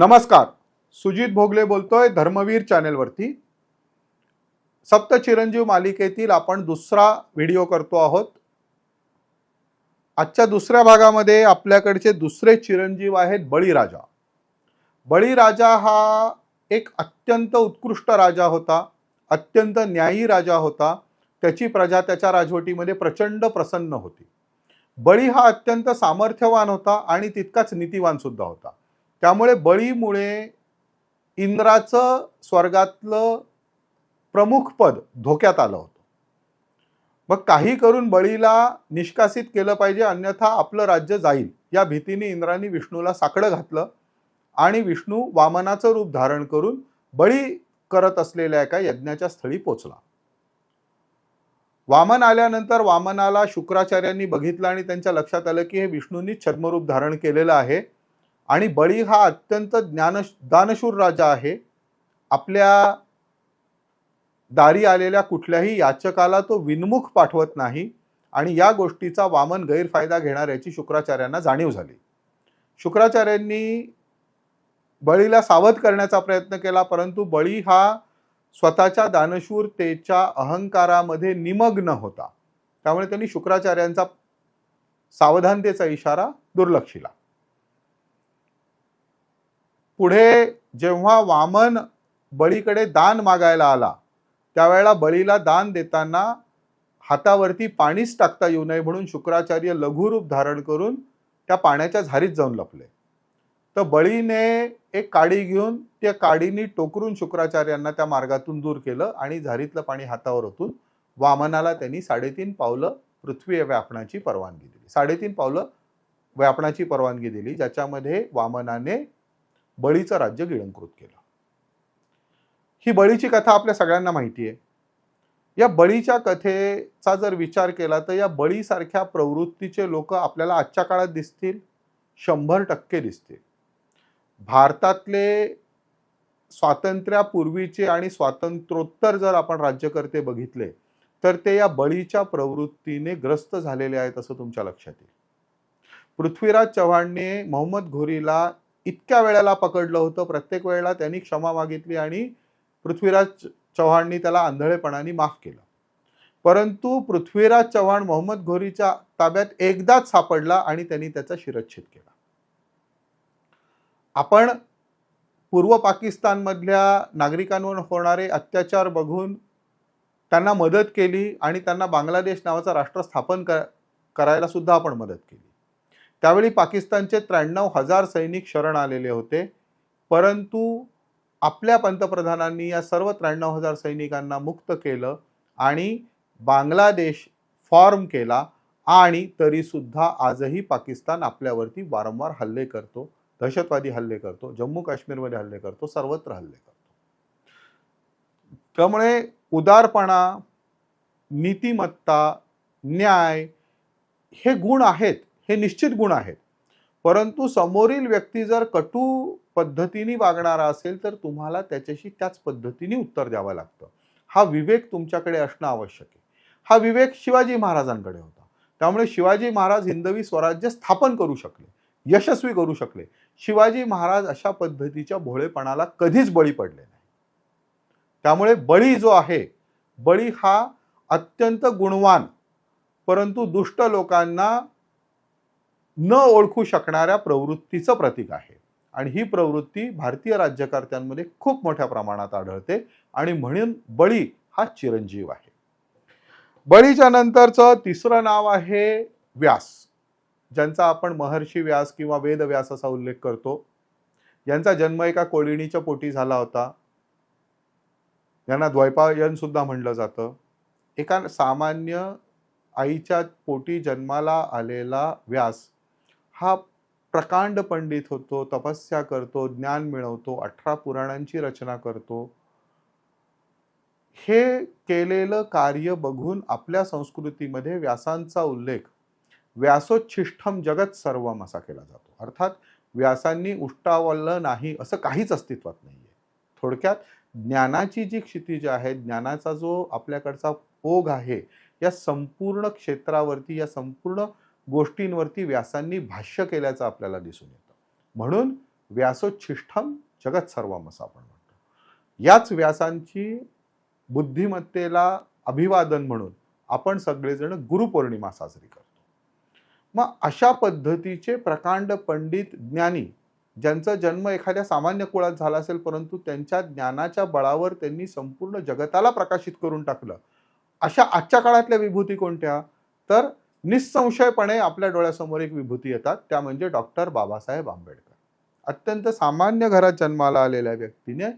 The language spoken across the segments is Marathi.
नमस्कार सुजित भोगले बोलतोय धर्मवीर चॅनेलवरती सप्त चिरंजीव मालिकेतील आपण दुसरा व्हिडिओ करतो आहोत. आजच्या दुसऱ्या भागामध्ये आपल्याकडचे दुसरे चिरंजीव आहेत बळीराजा. बळीराजा हा एक अत्यंत उत्कृष्ट राजा होता अत्यंत न्यायी राजा होता. त्याची प्रजा त्याच्या राजवटीमध्ये प्रचंड प्रसन्न होती. बळी हा अत्यंत सामर्थ्यवान होता आणि तितकाच नीतिवान सुद्धा होता. त्यामुळे बळीमुळे इंद्राचं स्वर्गातलं प्रमुख पद धोक्यात आलं होतं. मग काही करून बळीला निष्कासित केलं पाहिजे अन्यथा आपलं राज्य जाईल. या भीतीने इंद्राने विष्णूला साकडं घातलं आणि विष्णू वामनाचं रूप धारण करून बळी करत असलेल्या एका यज्ञाच्या स्थळी पोचला. वामन आल्यानंतर वामनाला शुक्राचार्यांनी बघितलं आणि त्यांच्या लक्षात आलं की हे विष्णूंनी छद्मरूप धारण केलेलं आहे. आणि बळी हा अत्यंत ज्ञान दानशूर राजा आहे. आपल्या दारी आलेल्या कुठल्याही याचकाला तो विनमुख पाठवत नाही आणि या गोष्टीचा वामन गैरफायदा घेणाऱ्याची शुक्राचार्यांना जाणीव झाली. शुक्राचार्यांनी बळीला सावध करण्याचा प्रयत्न केला परंतु बळी हा स्वतःच्या दानशूरतेच्या अहंकारामध्ये निमग्न होता. त्यामुळे त्यांनी शुक्राचार्यांचा सावधानतेचा इशारा दुर्लक्षिला. पुढे जेव्हा वामन बळीकडे दान मागायला आला त्यावेळेला बळीला दान देताना हातावरती पाणीच टाकता येऊ नये म्हणून शुक्राचार्य लघुरूप धारण करून त्या पाण्याच्या झारीत जाऊन लपले. तर बळीने एक काडी घेऊन त्या काडीनी टोकरून शुक्राचार्यांना त्या मार्गातून दूर केलं आणि झारीतलं पाणी हातावर ओतून वामनाला त्यांनी साडेतीन पावलं पृथ्वी व्यापणाची परवानगी दिली. साडेतीन पावलं व्यापणाची परवानगी दिली ज्याच्यामध्ये वामनाने बळीचं राज्य गिळंकृत केलं. ही बळीची कथा आपल्या सगळ्यांना माहिती आहे. या बळीच्या कथेचा जर विचार केला तर या बळीसारख्या प्रवृत्तीचे लोक आपल्याला आजच्या काळात दिसतील शंभर टक्के दिसतील. भारतातले स्वातंत्र्यापूर्वीचे आणि स्वातंत्र्योत्तर जर आपण राज्यकर्ते बघितले तर ते या बळीच्या प्रवृत्तीने ग्रस्त झालेले आहेत असं तुमच्या लक्षात येईल. पृथ्वीराज चव्हाणने मोहम्मद घोरीला इतक्या वेळेला पकडलं होतं. प्रत्येक वेळेला त्यांनी क्षमा मागितली आणि पृथ्वीराज चव्हाणनी त्याला आंधळेपणाने माफ केलं. परंतु पृथ्वीराज चव्हाण मोहम्मद घोरीच्या ताब्यात एकदाच सापडला आणि त्यांनी त्याचा शिरच्छेद केला. आपण पूर्व पाकिस्तानमधल्या नागरिकांवर होणारे अत्याचार बघून त्यांना मदत केली आणि त्यांना बांगलादेश नावाचं राष्ट्र स्थापन कर करायला सुद्धा आपण मदत केली. त्यावेळी पाकिस्तानचे त्र्याण्णव हजार सैनिक शरण आलेले होते. परंतु आपल्या पंतप्रधानांनी या सर्व त्र्याण्णव हजार सैनिकांना मुक्त केलं आणि बांगलादेश फॉर्म केला आणि तरीसुद्धा आजही पाकिस्तान आपल्यावरती वारंवार हल्ले करतो दहशतवादी हल्ले करतो जम्मू काश्मीरमध्ये हल्ले करतो सर्वत्र हल्ले करतो. त्यामुळे उदारपणा नीतिमत्ता न्याय हे गुण आहेत. हे निश्चित गुण आहेत. परंतु समोरील व्यक्ती जर कटू पद्धतीने वागणारा असेल तर तुम्हाला त्याच्याशी त्याच पद्धतीने उत्तर द्यावं लागतं. हा विवेक तुमच्याकडे असणं आवश्यक आहे. हा विवेक शिवाजी महाराजांकडे होता. त्यामुळे शिवाजी महाराज हिंदवी स्वराज्य स्थापन करू शकले यशस्वी करू शकले. शिवाजी महाराज अशा पद्धतीच्या भोळेपणाला कधीच बळी पडले नाही. त्यामुळे बळी जो आहे बळी हा अत्यंत गुणवान परंतु दुष्ट लोकांना न ओळखू शकणाऱ्या प्रवृत्तीचं प्रतीक आहे. आणि ही प्रवृत्ती भारतीय राज्यकर्त्यांमध्ये खूप मोठ्या प्रमाणात आढळते आणि म्हणून बळी हा चिरंजीव आहे. बळीच्या नंतरचं तिसरं नाव आहे व्यास. ज्यांचा आपण महर्षी व्यास किंवा वेदव्यास असा उल्लेख करतो. यांचा जन्म एका कोळिणीच्या पोटी झाला होता. यांना द्वैपायन सुद्धा म्हणलं जातं. एका सामान्य आईच्या पोटी जन्माला आलेला व्यास हा प्रकांड पंडित होतो तपस्या करतो ज्ञान मिळवतो अठरा पुराणांची रचना करतो. हे केलेलं कार्य बघून आपल्या संस्कृतीमध्ये व्यासांचा उल्लेख व्यासोच्छिष्टम जगत सर्वम असा केला जातो. अर्थात व्यासांनी उष्टावलं नाही असं काहीच अस्तित्वात नाहीये. थोडक्यात ज्ञानाची जी क्षितिज आहे ज्ञानाचा जो आपल्याकडचा ओघ आहे या संपूर्ण क्षेत्रावरती या संपूर्ण गोष्टींवरती व्यासांनी भाष्य केल्याचं आपल्याला दिसून येतं. म्हणून व्यासोच्छिष्ठम जगत सर्वम असं आपण म्हणतो. याच व्यासांची बुद्धिमत्तेला अभिवादन म्हणून आपण सगळेजण गुरुपौर्णिमा साजरी करतो. मग अशा पद्धतीचे प्रकांड पंडित ज्ञानी ज्यांचा जन्म एखाद्या सामान्य कुळात झाला असेल परंतु त्यांच्या ज्ञानाच्या बळावर त्यांनी संपूर्ण जगताला प्रकाशित करून टाकलं अशा आजच्या काळातल्या विभूती कोणत्या? तर निसंशयपणे आपल्या डोळ्यासमोर एक विभूती येतात. त्या म्हणजे डॉक्टर बाबासाहेब आंबेडकर. अत्यंत सामान्य घरात जन्माला आलेल्या व्यक्तीने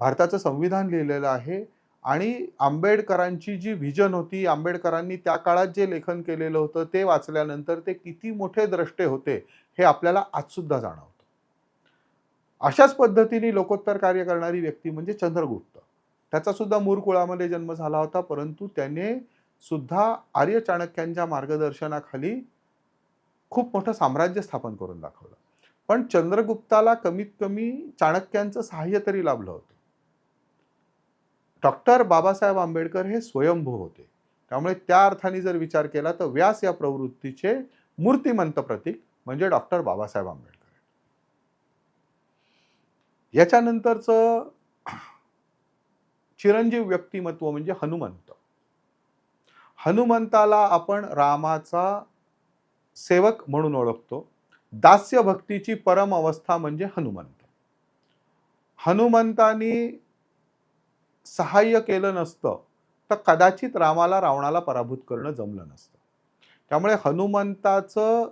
भारताचं संविधान लिहिलेलं आहे आणि आंबेडकरांची जी व्हिजन होती आंबेडकरांनी त्या काळात जे लेखन केलेलं होतं ते वाचल्यानंतर ते किती मोठे द्रष्टे होते हे आपल्याला आजसुद्धा जाणवतं. अशाच पद्धतीने लोकोत्तर कार्य करणारी व्यक्ती म्हणजे चंद्रगुप्त. त्याचा सुद्धा मूर कुळामध्ये जन्म झाला होता परंतु त्याने सुद्धा आर्य चाणक्यांच्या मार्गदर्शनाखाली खूप मोठं साम्राज्य स्थापन करून दाखवलं. पण चंद्रगुप्ताला कमीत कमी चाणक्यांचं सहाय्य तरी लाभलं होतं. डॉक्टर बाबासाहेब आंबेडकर हे स्वयंभू होते. त्यामुळे त्या अर्थाने जर विचार केला तर व्यास या प्रवृत्तीचे मूर्तिमंत प्रतीक म्हणजे डॉक्टर बाबासाहेब आंबेडकर. याच्यानंतरचं चिरंजीव व्यक्तिमत्व म्हणजे हनुमंत. हनुमंताला आपण रामाचा सेवक म्हणून ओळखतो. दास्य भक्तीची परम अवस्था म्हणजे हनुमंत. हनुमंतानी सहाय्य केलं नसतं तर कदाचित रामाला रावणाला पराभूत करणं जमलं नसतं. त्यामुळे हनुमंताचं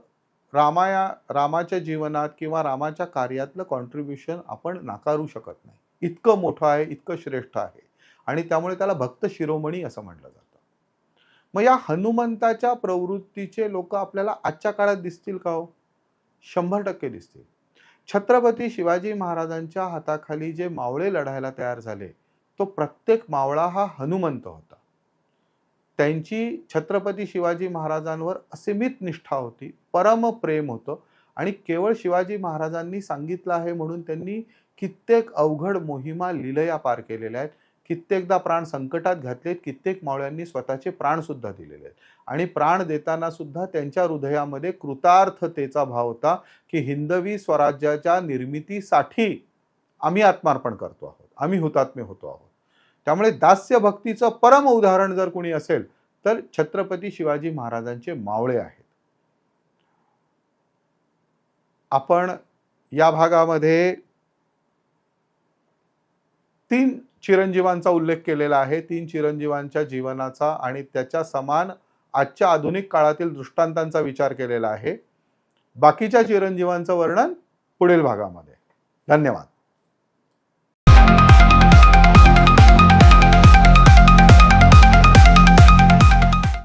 रामाया रामाच्या जीवनात किंवा रामाच्या कार्यातलं कॉन्ट्रीब्युशन आपण नाकारू शकत नाही. इतकं मोठं आहे इतकं श्रेष्ठ आहे. आणि त्यामुळे त्याला भक्त शिरोमणी असं म्हटलं जातं. मग या हनुमंताच्या प्रवृत्तीचे लोक आपल्याला आजच्या काळात दिसतील का हो? शंभर टक्के दिसतील. छत्रपती शिवाजी महाराजांच्या हाताखाली जे मावळे लढायला तयार झाले तो प्रत्येक मावळा हा हनुमंत होता. त्यांची छत्रपती शिवाजी महाराजांवर असीमित निष्ठा होती परम प्रेम होतं आणि केवळ शिवाजी महाराजांनी सांगितलं आहे म्हणून त्यांनी कित्येक अवघड मोहिमा लिलया पार केलेल्या आहेत. कित्येकदा प्राण संकटात घातलेत कित्येक मावळ्यांनी स्वतःचे प्राणसुद्धा दिलेले आहेत. आणि प्राण देताना सुद्धा त्यांच्या हृदयामध्ये कृतार्थतेचा भाव होता की हिंदवी स्वराज्याच्या निर्मितीसाठी आम्ही आत्मार्पण करतो आहोत. आम्ही हुतात्मे होतो आहोत. त्यामुळे दास्य भक्तीचं परम उदाहरण जर कोणी असेल तर छत्रपती शिवाजी महाराजांचे मावळे आहेत. आपण या भागामध्ये तीन चिरंजीवांचा उल्लेख केलेला आहे. तीन चिरंजीवांच्या जीवनाचा आणि त्याच्या समान आजच्या आधुनिक काळातील दृष्टांतांचा विचार केलेला आहे. बाकीच्या चिरंजीवांचं वर्णन पुढील भागामध्ये. धन्यवाद.